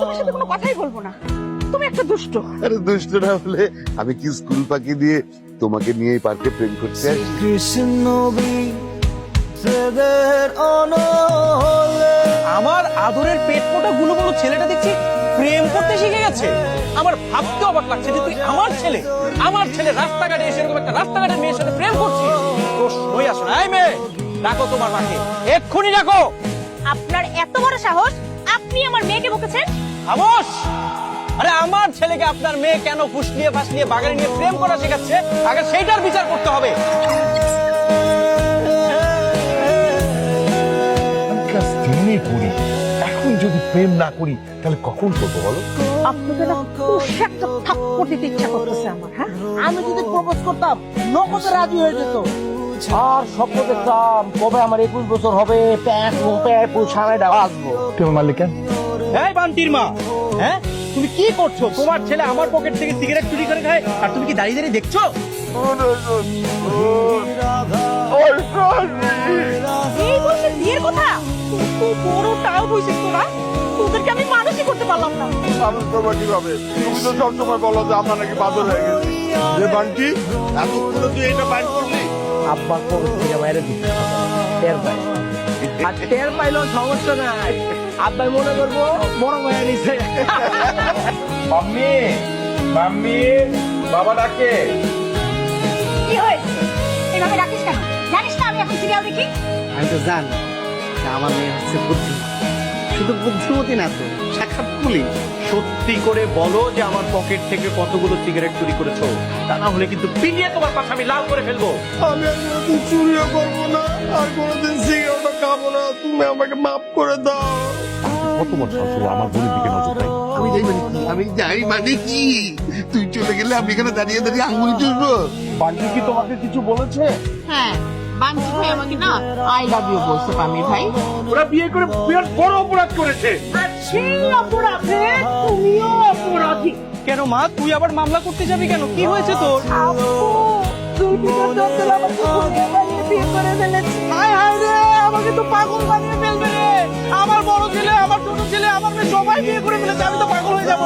তোমার সাথে কোনো কথাই বলব না। তুমি একটা দুষ্ট। আরে দুষ্ট না হলে আমি কি স্কুল ফাঁকি দিয়ে তোমাকে নিয়ে এই পার্কে প্রেম করতে আসি? আমার আদরের পেট ফোটা গুলো গুলো ছেলেটা দেখছি প্রেম করতে শিখে গেছে। আমার ভাবতে অবাক লাগছে যে তুই আমার ছেলে আমার ছেলে রাস্তাঘাটে এসে এরকম একটা রাস্তাঘাটে মেয়ের সাথে প্রেম করছিস। প্রশ্নই আসো না মেয়ে ডাকো তোমার মাকে। এক্ষুনি ডাকো। আপনার এত বড় সাহস আপনি আমার মেয়েকে বকেছেন? খামোশ! আরে আমার ছেলেকে আপনার মেয়ে কেন ফুসলিয়ে ফাসলিয়ে বাগানে নিয়ে প্রেম করা শেখাচ্ছে? আগে সেইটার বিচার করতে হবে। আমি ক্লাস টেনে পড়ি এখন যদি প্রেম না করি তাহলে কখন করব বলো? আপনাকে না কুশে থাপ্পড় দিতে ইচ্ছা করতেছে আমার হ্যাঁ? আমি যদি প্রপোজ করতাম নগদে রাজি হয়ে যেত। আর স্বপ্ন দেখতাম কবে আমার একুশ বছর হবে? প্যাক প্যাক সারাইটা আসব। তুমি মারলে কেন এই বান্টির মা হ্যাঁ? তুমি কি করছ? তোমার ছেলে আমার পকেট থেকে সিগারেট চুরি করে খায় আর তুমি কি দাঁড়িয়ে দাঁড়িয়ে দেখছ? এই বলছে বিয়ের কথা? বড় টাও হয়েছিস তোরা তোদেরকে আমি মানুষই করতে পারলাম না। মানুষ করব কীভাবে? তুমি তো সবসময় বলো যে আমরা নাকি বাদল হয়ে গেছি। যে বান্টি এতক্ষণে তুই এটা বাইর করলি আব্বা পকেট থেকে বাইরে দিচ্ছে টের পাই আর টের পাইলেও সমস্যা নাই। আব্বাই মনে করব বড় হয়ে নিছে মাম্মি মাম্মি বাবা ডাকে। কি হয়েছে? এভাবে রাখিস কেন? জানিস না আমি এখন সিরিয়াল দেখি? আমি তো জানি আমার মেয়ে হচ্ছে বুদ্ধি শুধু বুদ্ধিমতী না তো সাক্ষাৎ কুলি সত্যি করে বলো যে আমার পকেট থেকে কতগুলো সিগারেট চুরি করেছ। তা না হলে কিন্তু পিনিয়ে তোমার পাশে আমি লাল করে ফেলব। আমি আর কোনোদিন চুরিও করব না আর কোনোদিন সিগারেটও খাব না। তুমি আমাকে মাফ করে দাও। কত হলো আমার বোনের দিকে নজর দেয়। আমি যাই মানে কি? আমি যাই মানে কি? তুই চলে গেলে আমি এখানে দাঁড়িয়ে দাঁড়িয়ে আঙুল চুষবো। বান্টি কি তোমাকে কিছু বলেছে? হ্যাঁ। ভাই আমাকে না আই লাভ ইউ বলছে পামি ভাই। ওরা বিয়ে করে বিরাট বড় অপরাধ করেছে। আর সেই অপরাধে তুমিও অপরাধী। কেন মা? তুই আবার মামলা করতে যাবি কেন? কি হয়েছে তোর? তুই দপ্তর আমাকে ঘুরিয়ে বানিয়ে বিয়ে করে ফেলেছি হায় হায় রে আমাকে তো পাগল বানিয়ে ফেলবে রে। আমার বড় ছেলে আমার ছোট ছেলে আমার মেয়ে সবাই বিয়ে করে ফেলেছে আমি তো পাগল হয়ে যাব